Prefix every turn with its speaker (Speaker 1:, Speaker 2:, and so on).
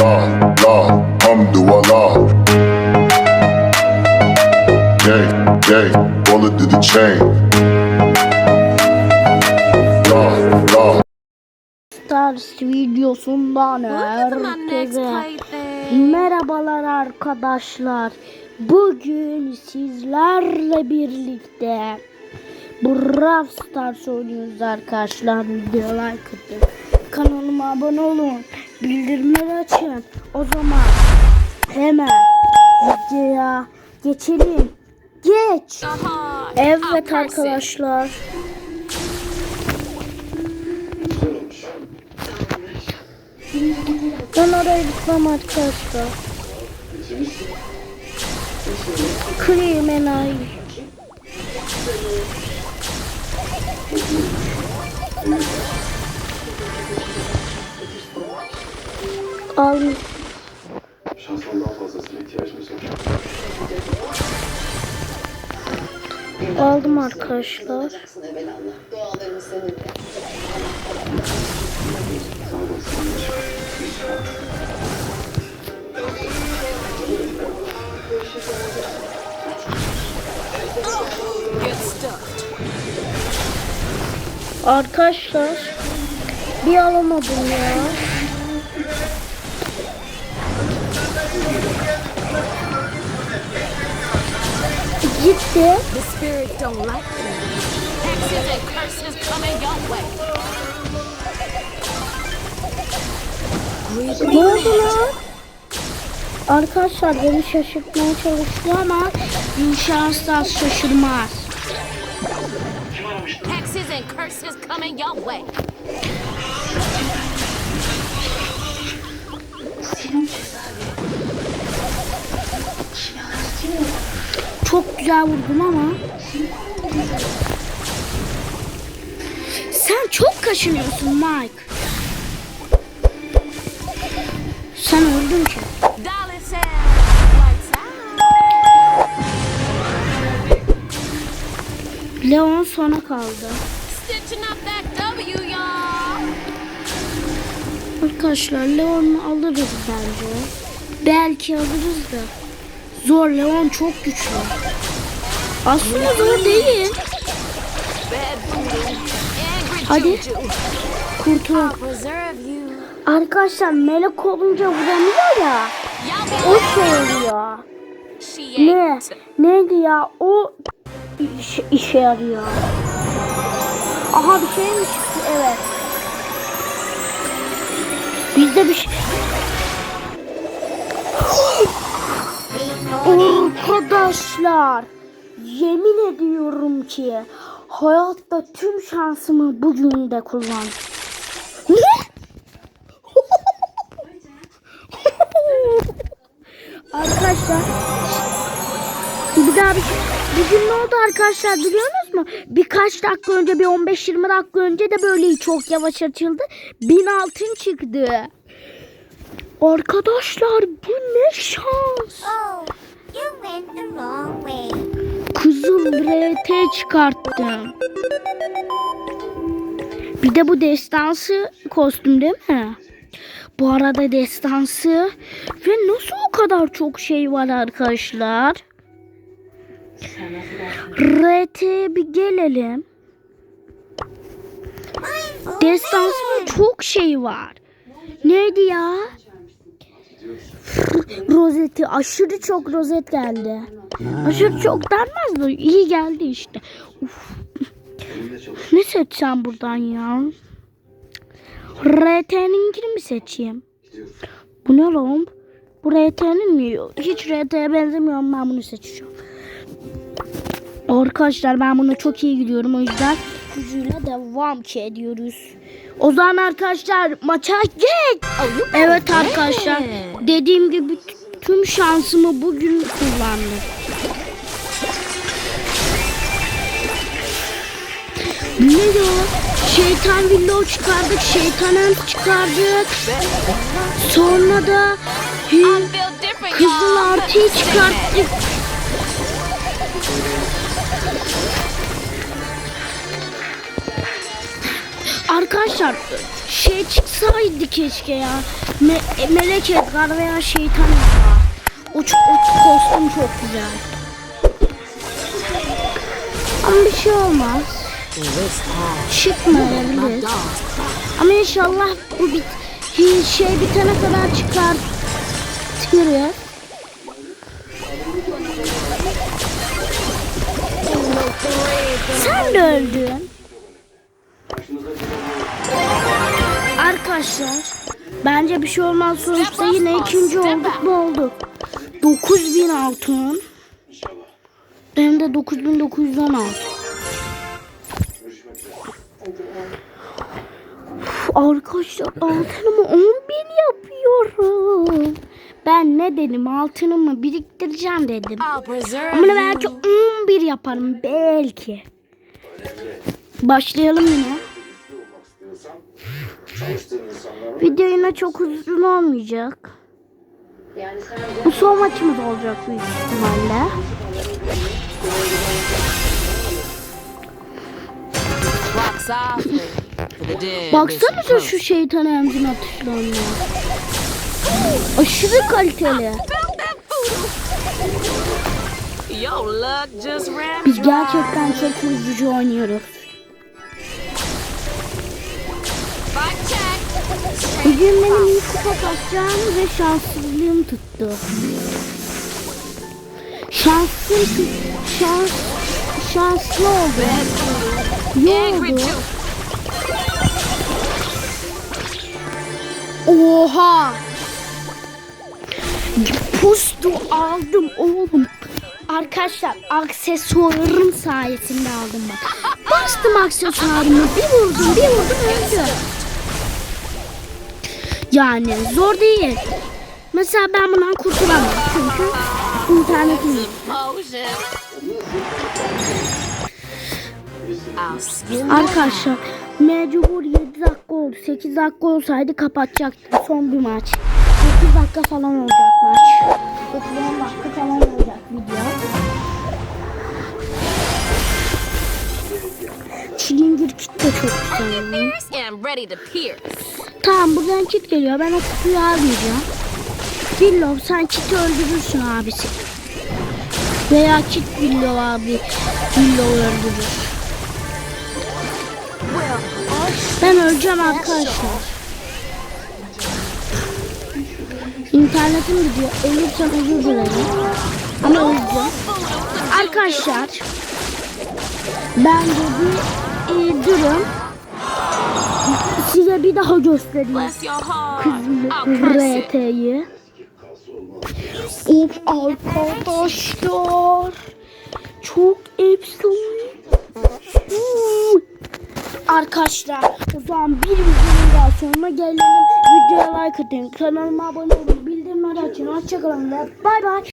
Speaker 1: la la hamdulillah. Gang, gang, bullet to the chain. La la.
Speaker 2: Stars videosundan herkese merhabalar arkadaşlar. Bugün sizlerle birlikte Brawl Stars oynuyoruz arkadaşlar. Video like atın. Kanalıma abone olun. Bildirimleri açın. O zaman hemen videoya geçelim. Geç. Evet arkadaşlar. Ben oraya gitmem arkadaşlar. Cream enayi. Al.
Speaker 3: Şansman daha fazlasına ihtiyacımız var.
Speaker 2: Aldım arkadaşlar. Arkadaşlar bir alamadım ya. Gitti.
Speaker 4: The spirit don't like me. Hexes and curses coming your way.
Speaker 2: Ne oldu lan? Arkadaşlar beni şaşırtmaya çalıştı ama inşaatlar şaşırmaz.
Speaker 4: Hexes and curses coming your way.
Speaker 2: Çok güzel vurdum ama. Sen çok kaşınıyorsun Mike. Sen öldün ki. Leon sona kaldı. Arkadaşlar Leon'u alırız bence. Belki alırız da. Zor Leon çok güçlü. Aslında zor değil. Hadi. Kurtul. Arkadaşlar melek olunca vuramıyor ya. O şey oluyor. Ne? Neydi ya? O iş, işe yarıyor. Aha bir şey mi çıktı? Evet. Bizde bir şey... Arkadaşlar yemin ediyorum ki hayatta tüm şansımı bugün de kullandım. Ne? Arkadaşlar bir daha bir bugün ne oldu arkadaşlar biliyorsunuz mu? Birkaç dakika önce bir 15-20 dakika önce de böyle çok yavaş açıldı. 1000 altın çıktı. Arkadaşlar bu ne şans.
Speaker 5: Oh,
Speaker 2: Kızıl RT çıkarttım. Bir de bu destansı kostüm değil mi? Bu arada destansı ve nasıl o kadar çok şey var arkadaşlar? RT bir gelelim. Destansının çok şey var. Neydi ya? Rozeti aşırı çok rozet geldi. Aşırı çok denmez de iyi geldi işte. Uf. Ne seçsem buradan ya? RT'ninkini mi seçeyim? Bu ne lan? Bu RT'nin mi? Hiç RT'ye benzemiyorum ben bunu seçeceğim. Arkadaşlar ben buna çok iyi gidiyorum o yüzden gücüyle devam ki ediyoruz. O zaman arkadaşlar maça geç. Evet arkadaşlar dediğim gibi tüm şansımı bugün kullandım. Ne ya? Şeytan villo çıkardık, şeytan ant çıkardık. Sonra da hi, kızıl artıyı çıkarttık. Arkadaşlar şey çıksaydı keşke ya. Me- Melek Edgar veya Şeytan Edgar. O, o kostüm çok güzel. Ama bir şey olmaz. Çıkmayabilir. Ama inşallah bu bit şey bitene kadar çıkar. Çıkarıyor. Sen de öldün. Arkadaşlar bence bir şey olmaz sonuçta yine ikinci olduk mu olduk. 9000 altın. Hem de 9916. Uf, Arkadaşlar altınımı 10 bin yapıyorum. Ben ne dedim altınımı biriktireceğim dedim. Ama belki 11 yaparım belki. Başlayalım yine. Video yine çok uzun olmayacak. Bu son maçımız olacak büyük ihtimalle. Baksanıza şu şeytan emzin atışlarına. Aşırı kaliteli. Biz gerçekten çok üzücü oynuyoruz. Bugün benim iyi kupa kasacağım ve şanssızlığım tuttu. Şanslı, şans, şanslı oldu. Ne oldu? Oha! Pustu aldım oğlum. Arkadaşlar aksesuarım sayesinde aldım bak. Bastım aksesuarımı bir vurdum bir vurdum öldü. Yani zor değil. Mesela ben bundan kurtulamam çünkü internetim yok. Arkadaşlar mecbur 7 dakika oldu. 8 dakika olsaydı kapatacaktım son bir maç. 9 dakika falan olacak maç. 9 dakika falan olacak video. Çilingir kit de çok güzel. Tamam buradan kit geliyor. Ben o kutuyu almayacağım. Billo sen kiti öldürürsün abisi. Veya kit Billo abi. Billo öldürür. Ben öleceğim arkadaşlar. İnternetim gidiyor. Ölürsem özür dilerim. Ama öleceğim. Arkadaşlar. Ben de bir e, durun. Size bir daha göstereyim.
Speaker 4: İt.
Speaker 2: RT'yi. Of arkadaşlar. Çok efsane. Arkadaşlar o zaman bir videonun daha sonuna gelelim. Videoya like atın. Kanalıma abone olun. Bildirimleri açın. Hoşçakalın bay bay.